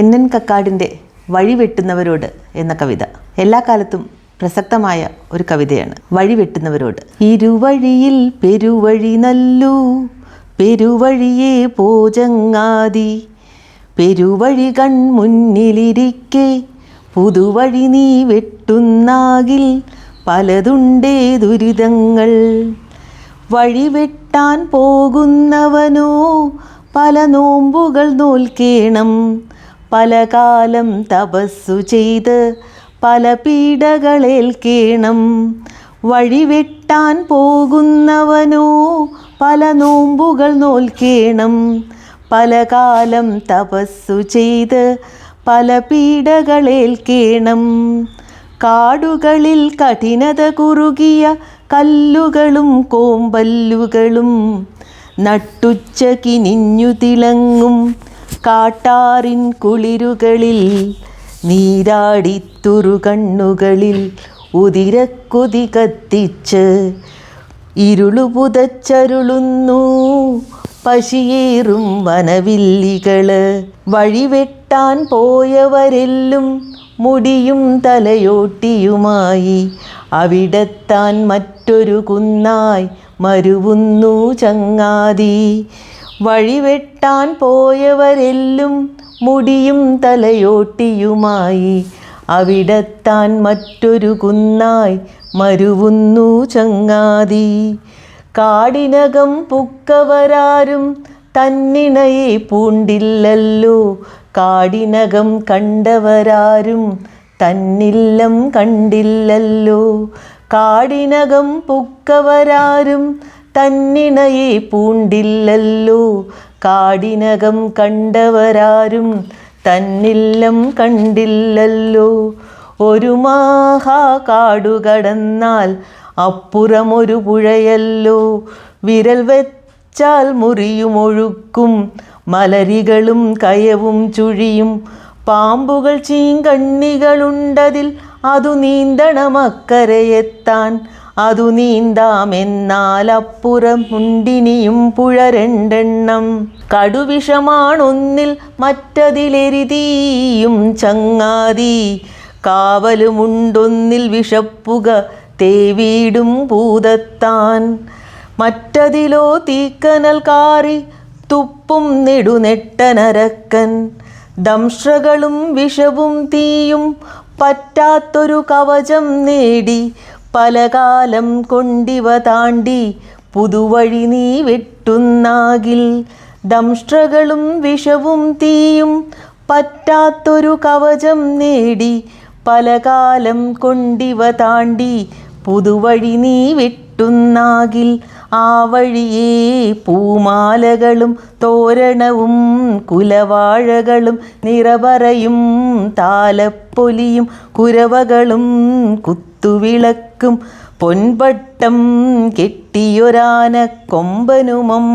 N N കക്കാടിന്റെ വഴിവെട്ടുന്നവരോട് എന്ന കവിത. എല്ലാ കാലത്തും പ്രസക്തമായ ഒരു കവിതയാണ്. വഴിവെട്ടുന്നവരോട് ഇരുവഴിയിൽ പെരുവഴി നല്ലു പെരുവഴിയെ പോജങ്ങാതി പെരുവഴി കൺ മുന്നിലിരിക്കെ പുതുവഴി നീ വെട്ടുന്നാകിൽ പലതുണ്ടേ ദുരിതങ്ങൾ വഴിവെട്ടാൻ പോകുന്നവനോ പല നോമ്പുകൾ നോൽക്കേണം. പല കാലം തപസ്സു ചെയ്ത് പല പീഡകളേൽക്കേണം വഴിവെട്ടാൻ പോകുന്നവനോ പല നോമ്പുകൾ നോൽക്കേണം പല കാലം തപസ്സു ചെയ്ത് പല പീഡകളേൽക്കേണം കാടുകളിൽ കഠിനത കുറുകിയ കല്ലുകളും കോമ്പല്ലുകളും നട്ടുച്ച കിനിഞ്ഞു തിളങ്ങും. കാട്ടാറിൻ കുളിരുകളിൽ നീരാടിത്തുറു കണ്ണുകളിൽ ഉതിരക്കുതി കത്തിച്ച് ഇരുളു പുതച്ചരുളുന്നു പശിയേറും വനവില്ലികൾ വഴിവെട്ടാൻ പോയവരെല്ലും മുടിയും തലയോട്ടിയുമായി അവിടെത്താൻ മറ്റൊരു കുന്നായി മരുവുന്നു ചങ്ങാതി. വഴിവെട്ടാൻ പോയവരെല്ലും മുടിയും തലയോട്ടിയുമായി. അവിടെത്താൻ മറ്റൊരു കുന്നായി മരുവുന്നു ചങ്ങാതി. കാടിനകം പുക്കവരാരും തന്നിണയെ പൂണ്ടില്ലല്ലോ. കാടിനകം കണ്ടവരാരും തന്നില്ലം കണ്ടില്ലല്ലോ. കാടിനകം പുക്കവരാരും തന്നിണയെ പൂണ്ടില്ലല്ലോ. കാടിനകം കണ്ടവരാരും തന്നില്ലം കണ്ടില്ലല്ലോ. ഒരു മാഹാ കാടു കടന്നാൽ അപ്പുറമൊരു പുഴയല്ലോ. വിരൽ വെച്ചാൽ മുറിയുമൊഴുക്കും മലരികളും കയവും ചുഴിയും. പാമ്പുകൾ ചീങ്കണ്ണികളുണ്ടതിൽ അതു നീന്തണമക്കരയെത്താൻ അതു നീന്താമെന്നാൽ അപ്പുറം മുണ്ടിനിയും പുഴ രണ്ടെണ്ണം കടുവിഷമാണൊന്നിൽ മറ്റതിലെരുതീയും ചങ്ങാതി. കാവലുമുണ്ടൊന്നിൽ വിഷപ്പുക തേവീടും ഭൂതത്താൻ മറ്റതിലോ തീക്കനൽ കാറി തുപ്പും നെടുനെട്ടനരക്കൻ. ദംഷ്ട്രകളും വിഷവും തീയും പറ്റാത്തൊരു കവചം നേടി പലകാലം കൊണ്ടിവ താണ്ടി പുതുവഴി നീ വെട്ടുന്നാകിൽ. ദംഷ്ട്രകളും വിഷവും തീയും പറ്റാത്തൊരു കവചം നേടി പലകാലം കൊണ്ടിവ താണ്ടി പുതുവഴി നീ വെട്ടുന്നാകിൽ. ആ വഴിയേ പൂമാലകളും തോരണവും കുലവാഴകളും നിറപറയും താലപ്പൊലിയും കുരവകളും കുത്തുവിളക്കും പൊൻപട്ടം കെട്ടിയൊരാന കൊമ്പനുമം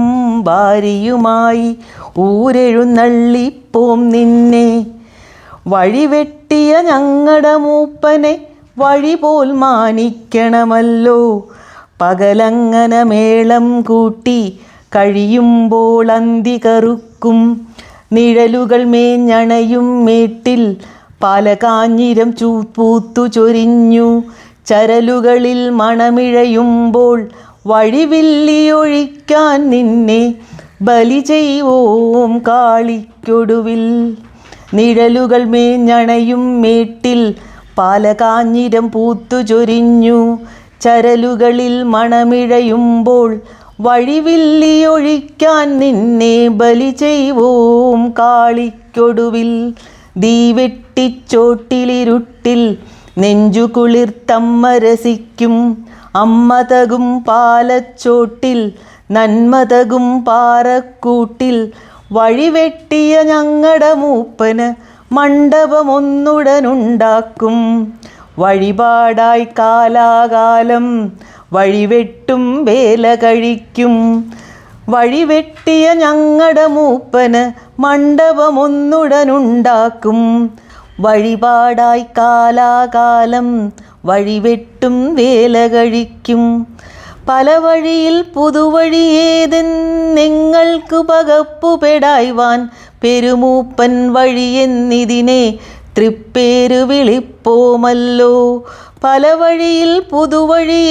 ഭാര്യയുമായി ഊരെഴുന്നള്ളിപ്പോം നിന്നെ. വഴിവെട്ടിയ ഞങ്ങളുടെ മൂപ്പനെ വഴി പോൽ മാനിക്കണമല്ലോ. പകലങ്ങനെ മേളം കൂട്ടി കഴിയുമ്പോൾ അന്തി കറുക്കും. നിഴലുകൾ മേഞ്ഞണയും മേട്ടിൽ പാലകാഞ്ഞിരം ചൂപ്പൂത്തു ചൊരിഞ്ഞു. ചരലുകളിൽ മണമിഴയുമ്പോൾ വഴിവില്ലിയൊഴിക്കാൻ നിന്നെ ബലി ചെയ്യോം കാളിക്കൊടുവിൽ. നിഴലുകൾ മേഞ്ഞണയും മേട്ടിൽ പാലകാഞ്ഞിരം പൂത്തു ചൊരിഞ്ഞു. ചരലുകളിൽ മണമിഴയുമ്പോൾ വഴിവില്ലിയൊഴിക്കാൻ നിന്നെ ബലി ചെയ്യോം കാളിക്കൊടുവിൽ. ദീവെട്ടിച്ചോട്ടിലിരുട്ടിൽ നെഞ്ചു കുളിർത്തമ്മ രസിക്കും. അമ്മതകും പാലച്ചോട്ടിൽ നന്മതകും പാറക്കൂട്ടിൽ. വഴിവെട്ടിയ ഞങ്ങളുടെ മൂപ്പന് മണ്ഡപമൊന്നുടനുണ്ടാക്കും. വഴിപാടായി കാലാകാലം വഴിവെട്ടും വേല കഴിക്കും. വഴിവെട്ടിയ ഞങ്ങളുടെ മൂപ്പന് മണ്ഡപമൊന്നുടനുണ്ടാക്കും. വഴിപാടായി കാലാകാലം വഴിവെട്ടും വേല കഴിക്കും പല വഴിയിൽ പുതുവഴി നിങ്ങൾക്ക് പകപ്പുപെടായ്വാൻ പെരുമൂപ്പൻ വഴിയെന്നിതിനെ തൃപ്പേരു വിളിപ്പോമല്ലോ. പല വഴിയിൽ പുതുവഴി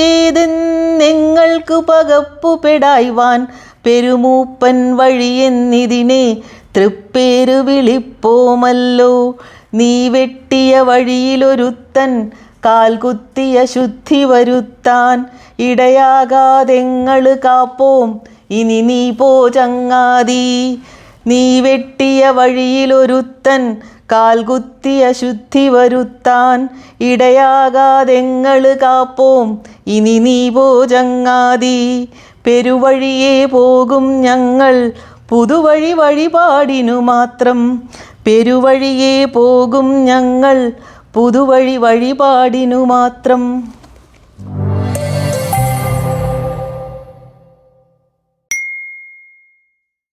നിങ്ങൾക്ക് പകപ്പുപെടായ്വാൻ പെരുമൂപ്പൻ വഴിയെന്നിതിനെ തൃപ്പേരു വിളിപ്പോമല്ലോ. നീ വെട്ടിയ വഴിയിലൊരുത്തൻ കാൽകുത്തിയ ശുദ്ധി വരുത്താൻ ഇടയാകാതെങ്ങൾ കാപ്പോം. ഇനി നീ പോ ചങ്ങാതി. നീ വെട്ടിയ വഴിയിലൊരുത്തൻ കാൽകുത്തിയ ശുദ്ധി വരുത്താൻ ഇടയാകാതെങ്ങൾ കാപ്പോം. ഇനി നീ പോ ചങ്ങാതി. പെരുവഴിയേ പോകും ഞങ്ങൾ. പുതുവഴി വഴിപാടിനു മാത്രം പെരുവഴിയേ പോകും ഞങ്ങൾ. പുതുവഴി വഴിപാടിനു മാത്രം